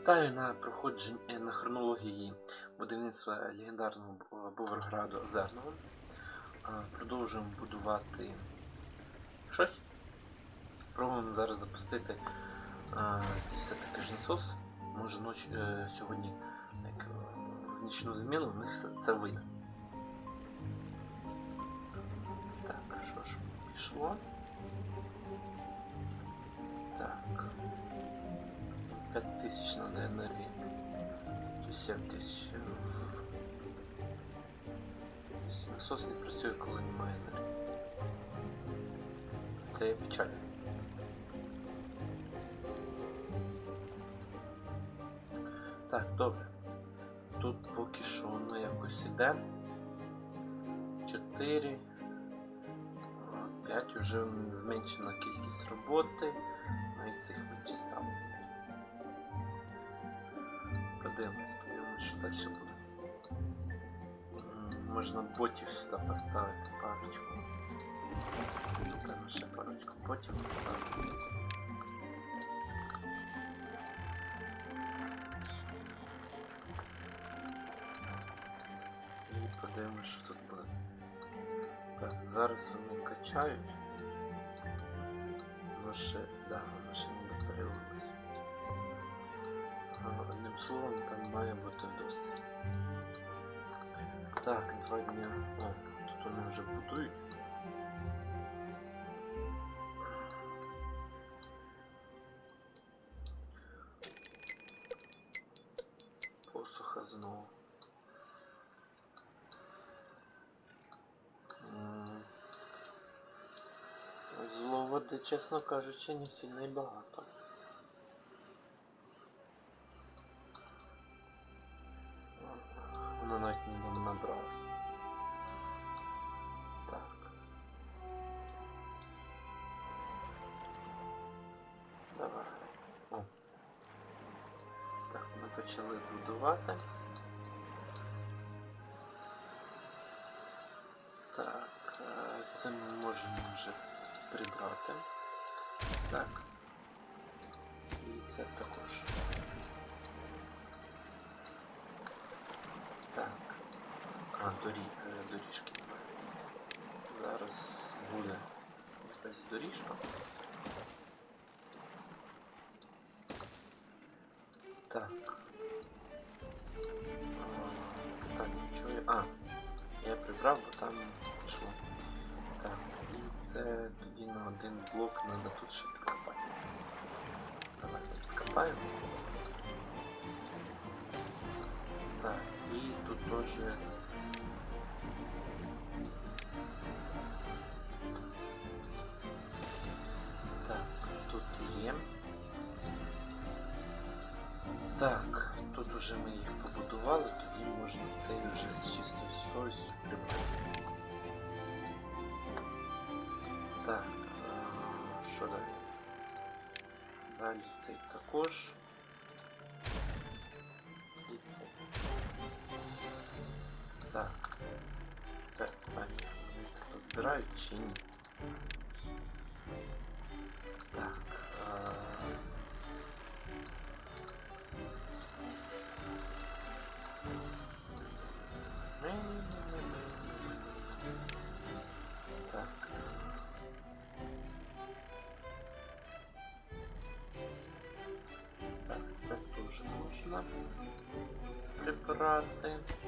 Вітаю на проходженні е, на хронології будівництва легендарного Боверграду Озерного. Продовжуємо будувати щось. Пробуємо зараз запустити це все-таки ж насос. Може ноч, е, сьогодні як, е, в нічну зміну в них це вийде. Так, що ж пішло? Так. 5000 надо энергии. То 7000. Тобто Насос не працює, коли немає енергії. Це є печально. Так, добре. Тут поки що воно якось іде. 4. 5 вже зменшена кількість роботи. Навіть цих вичистав. Подивимось, подивимось, що далі буде. М, Можна ботів сюди поставити парочку. Напевно, ще парочку ботів поставити. І подивимось, що тут буде. Так, зараз вони качають. Воно ще, да, воно ще словом, там має бути досить. Так, два дня. О, тут вони вже будують. Посуха знову. Зловоди, чесно кажучи, не сильно й багато. Почали будувати. Так, е, це ми можемо вже прибрати. Так. І це також. Так. А, дорі... е, доріжки. Зараз буде якась доріжка. Так. я прибрав, бо там пішло. Так, і це тоді на один блок треба тут ще підкопати. Давайте підкопаємо. Так, і тут теж. Так, тут є. Так, тут уже ми Що далі? Далі цей також. І цей. Так. Так, пані, вони це розбирають чи ні? Так. Прибрати.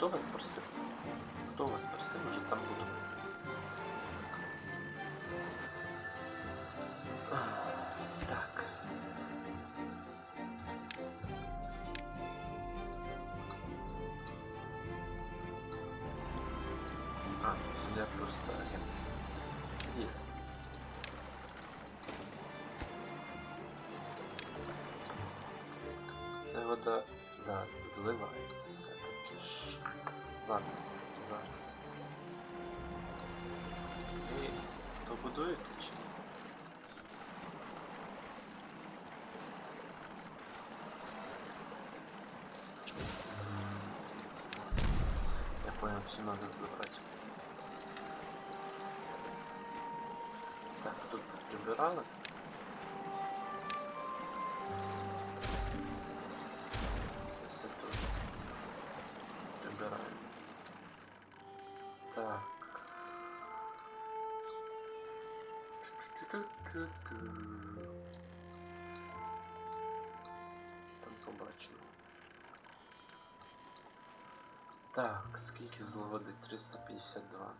Хто вас просив? Хто вас просив уже там будувати? Так. А, я просто. Есть. Це вода да, зливається ж. Ладно, зараз. Ви добудуєте чи ні? Я понял, все надо забрать. Так, тут прибирали. Це все тут прибираємо. Так. Там побачимо. Так, скільки зловоди? 352.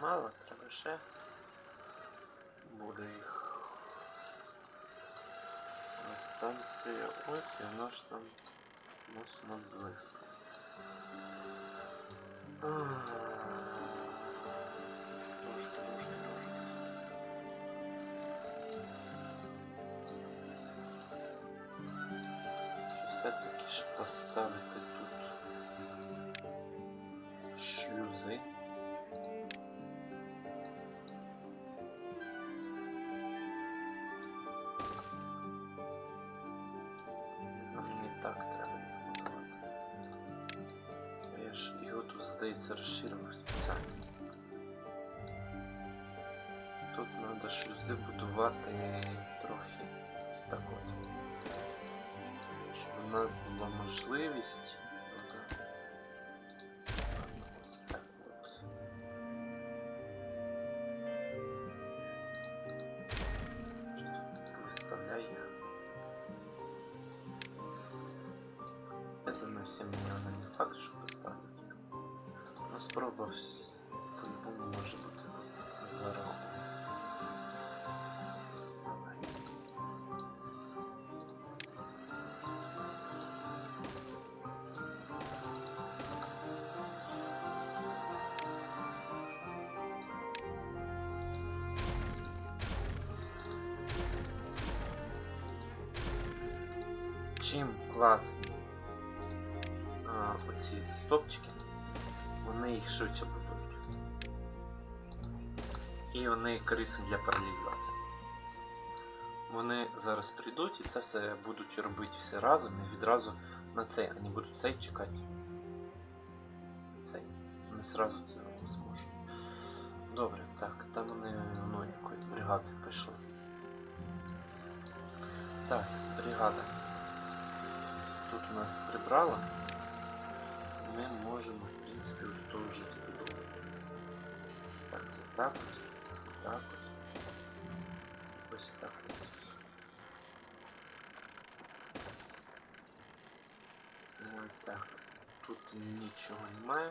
Мало, треба ще. Буде їх. На станції ось і воно ж там у нас над близько. Ах. Трошки, трошки, трошки. Чи все-таки ж поставити Шлюзи трохи стакоті. так. Щоб у нас була можливість. Чим класні а, оці стопчики, вони їх швидше будують. І вони корисні для паралізації. Вони зараз прийдуть і це все будуть робити все разом і відразу на цей, не будуть цей чекати. Цей. Вони сразу це зможуть. Добре, так, там вони ну, якої бригади пішли. Так, бригада. У нас прибрала. Ми можемо, в принципі, продовжити будову. Так, так так. Ось так так. Тут нічого немає.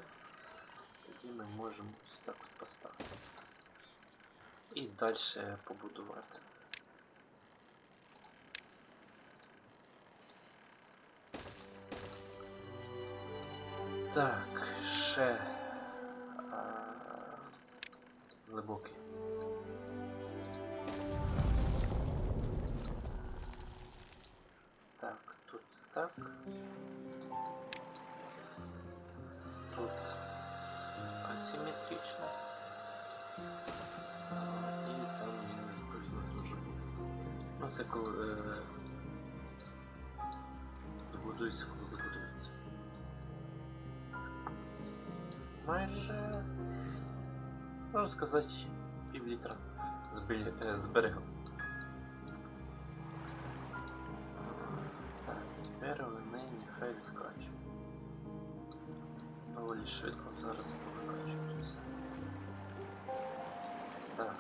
Тоді ми можемо ось так от поставити. І далі побудувати. Так, ще а, глибокий. Так, тут так. Тут асиметрично. І там він відповідно дуже буде. Ну, це коли е, добудується, коли добудується. Майже, можна сказати, пів літра з, білі- е. Так, тепер вони нехай відкачують. Доволі швидко зараз викачують все. Так,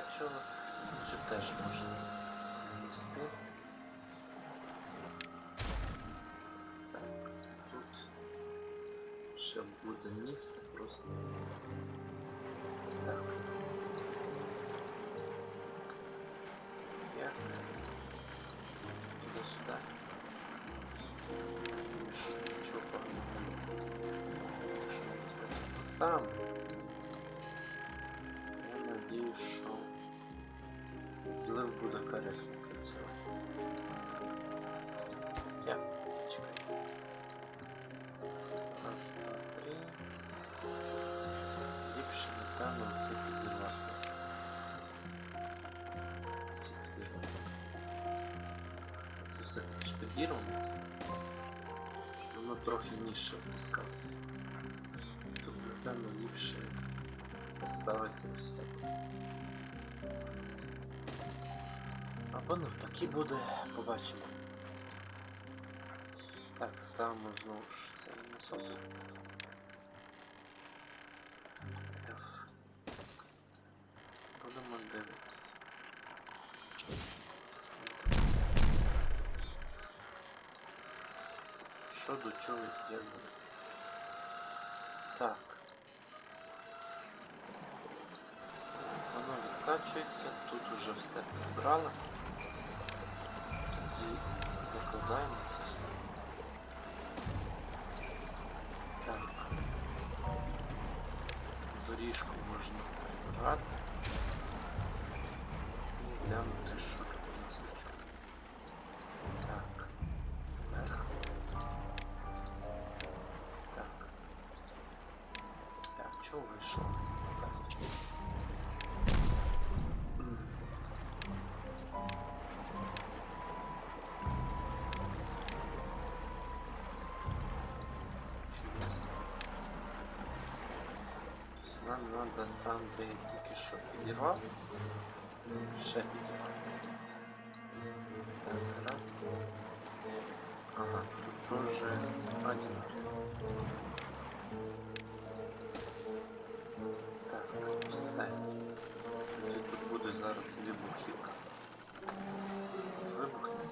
бачу. Цю теж можна з'їсти. Так, тут ще буде місце просто. Так. Як? Туди сюди. Нічого поганого. Там. Я надеюсь, что... злив буде коректно працювати. Я зачекай. Раз, два, три. Ліпше, напевно, все підірвати. Всі підірвати. Це все таки ж підірвано. Щоб воно трохи ніжче опускалося. Тут, напевно, ліпше поставити ось так. Або навпаки буде, побачимо. Так, ставимо знову ж цей насос. Будемо дивитися. Що до чого є. Так. Воно відкачується, тут уже все прибрали. Тоді закладаємо це все. Так. Доріжку можна прибрати. І глянути, що Нам надо там, де я тільки що підірвав, ще підірвати. Так, раз. Ага, тут тоже один. Так, все. Тут буде зараз вибухівка. Вибухне.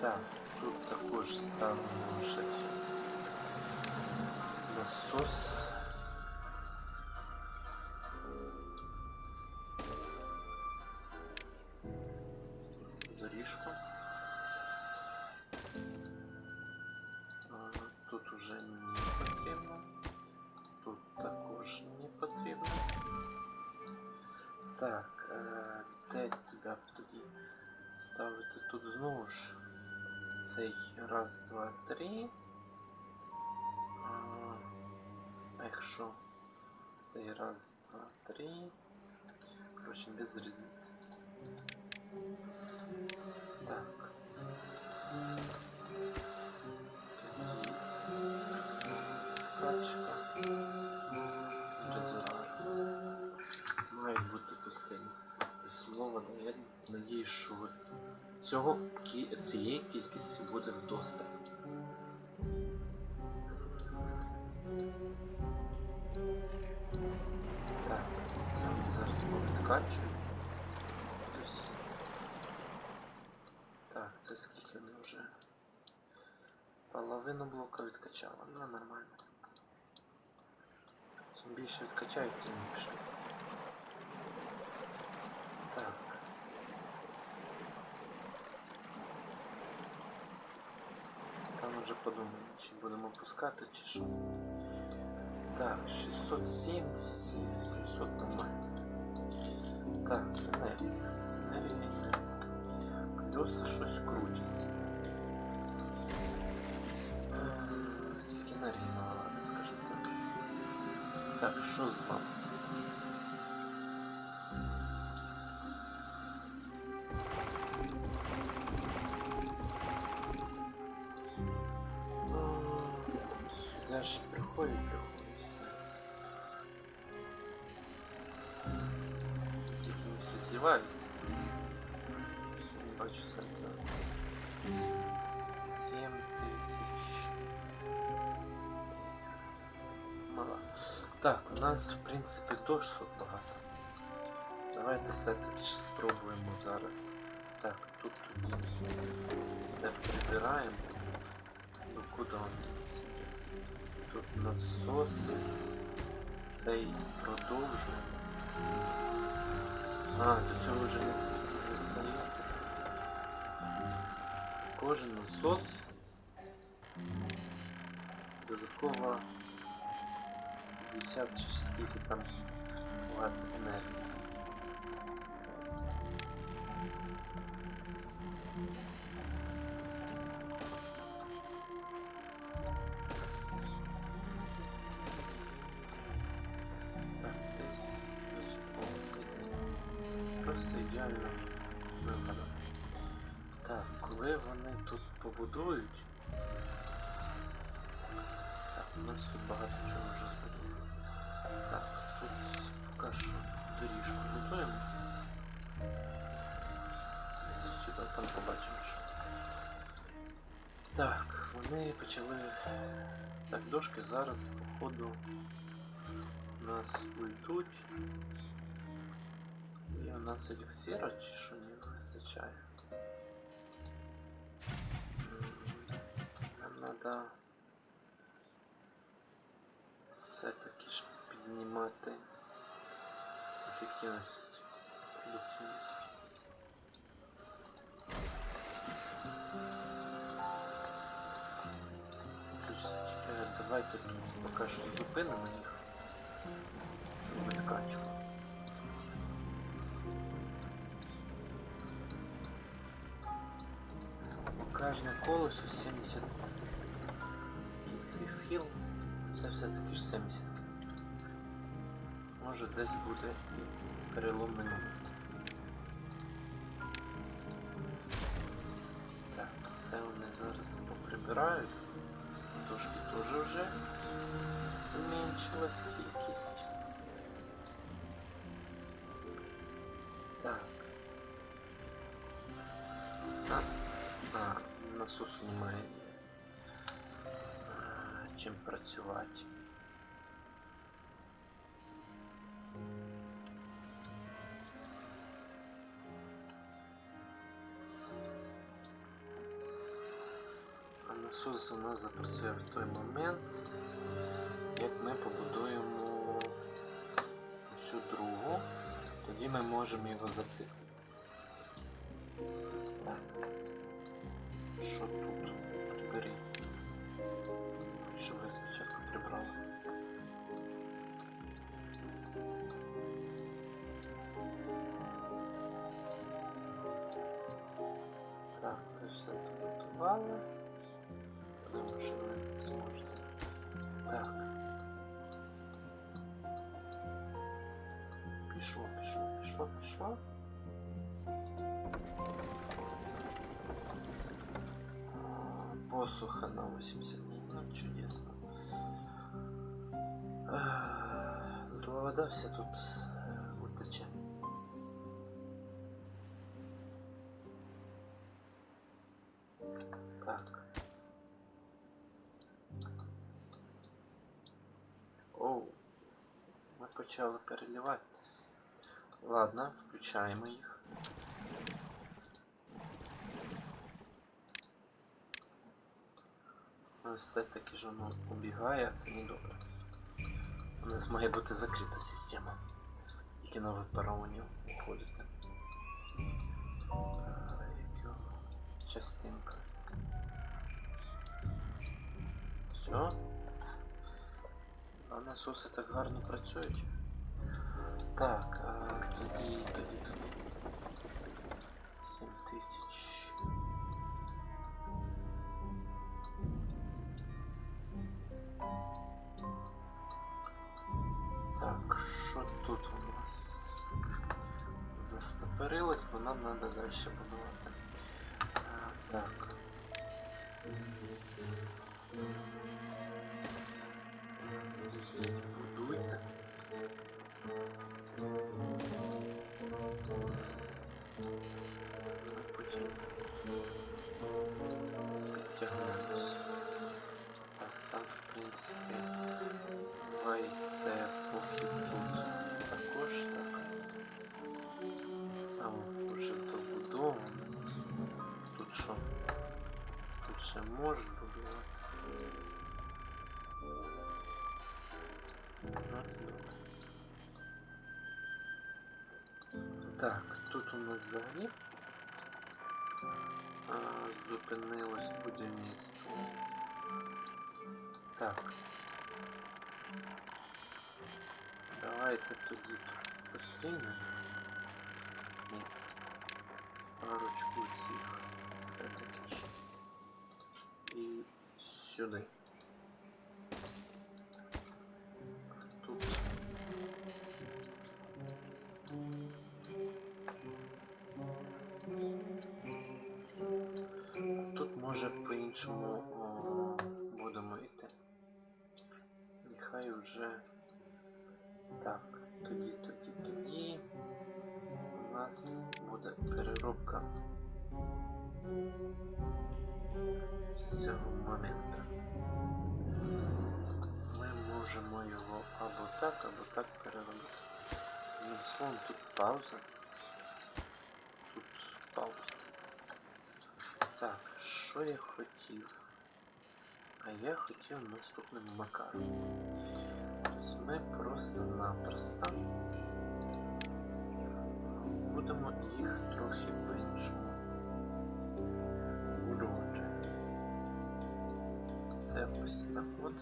Так, тут також ставимо ще насос. Доріжку. А, Тут уже не потрібно. Тут також не потрібно. Так, е, де тебе тоді ставити тут знову ж цей раз, два, три. Якщо цей раз, два, три. Коротше, без різниці. Так. Качка. Резервуар. Мають бути пустині. Слово дає. Надіюсь, що цього цієї кількості буде вдосталь. Ось. Так, це скільки ми вже. Половину блока відкачала, ну нормально. Чим більше відкачають, тим ліпше. Так. Там вже подумаємо, чи будемо пускати, чи що. Так, 670, 700 нормально. Так, енергія. Енергія є. Колеса щось крутяться. Е, Тільки енергії маловато, скажімо так. Так, що з вами? Ну, Сюди ж приходить, приходить Зливаються. Не бачу сенсу. 7 тисяч. Мало. Так, у нас в принципі теж тут багато. Давайте все-таки спробуємо зараз. Так, тут тоді це прибираємо. Ну куди он? Тут насоси. Цей продовжуємо. А, до цього вже не, стояти. Кожен насос до додаткова 50 чи скільки там ватт енергії. Тут побудують. Так, у нас тут багато чого вже збудовано. Так, тут поки що доріжку будуємо. Сюди, там побачимо, що. Так, вони почали. Так, дошки зараз, походу, нас уйдуть. І у нас еліксира чи що не вистачає. Треба все-таки ж піднімати ефективність, продуктивність. Плюс е, давайте тут поки що зупинимо їх. Відкачку. Кожне колесо 70 кількість схил, це все-таки ж 70. Може десь буде і переломний момент. Так, це вони зараз поприбирають. Трошки теж вже зменшилась кількість. Так. А, а, насосу немає. Чим працювати. А насос у нас запрацює в той момент, як ми побудуємо цю другу, тоді ми можемо його зациклити. Так. Що тут? Прибери. Що ви спочатку прибрали? Так, ви все підготували. Тому що ви зможете. Так. Пішло, пішло, пішло, пішло. А, Посуха на 80 дней. Ну, чудесно. Ах, Зла вода вся тут э, утече. Так. Оу. Ми почали переливати. Ладно, включаємо їх. Але все-таки ж воно убігає, це не добре. У нас має бути закрита система. Тільки на випаровані входити. Частинка. Все. А насоси так гарно працюють. Так, а тоді, тоді, тоді. 7 Так, що тут у нас застопорилось, бо нам треба далі будувати. А, так. Будуйте. Потім підтягнемось. Принципі, давайте поки тут також так. Там вже добудовано. Тут що? Тут ще можуть будувати. Так, тут у нас взагалі зупинилось будівництво. Так. Давайте тоді постійно. Ні. Парочку цих все-таки. І сюди. Вже так, тоді, тоді, тоді у нас буде переробка з цього моменту. Ми можемо його або так, або так переробити. Одним словом, тут пауза. Тут пауза. Так, що я хотів? А я хотів наступним макаром. Тобто ми просто-напросто будемо їх трохи по-іншому будувати. Це ось так от.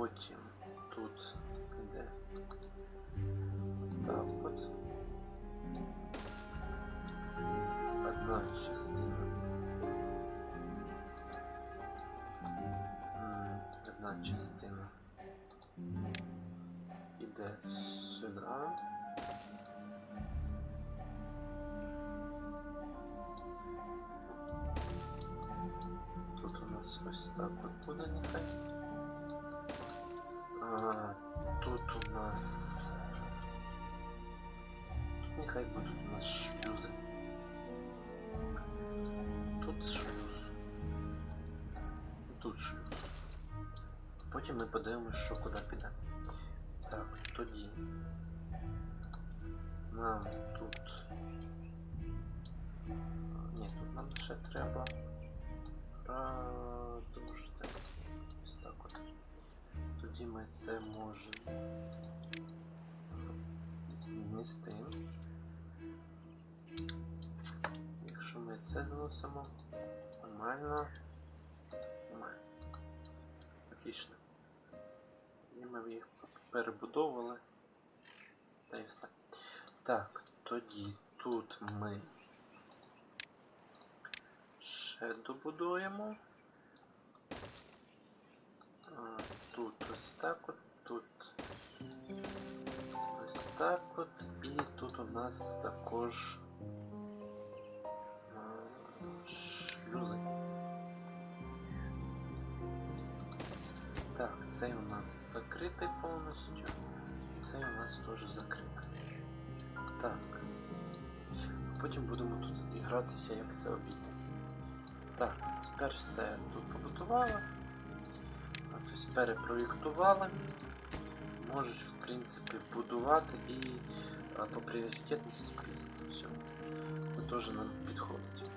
Потім тут йде так от. Одна частина. Одна частина іде сюди. Нас ось так от буде нехай. Тут у нас... Тут нехай будуть у нас шлюзи. Тут шлюз. Тут шлюз. Потім ми подивимося, що куди піде. Так, тоді. Нам тут. Ні, тут нам ще треба продовжити. Ось так от. Тоді ми це можемо знести. Якщо ми це зносимо, нормально. Нормально. Отлично. І ми їх перебудовували. Та і все. Так, тоді тут ми ще добудуємо. Тут ось так от, тут ось так от, і тут у нас також шлюзи. Так, цей у нас закритий повністю. Цей у нас теж закритий. Так. Потім будемо тут гратися, як це обійти. Так, тепер все тут побудували. А, Тобто перепроєктували. Можуть, в принципі, будувати і по пріоритетності все. Це теж нам підходить.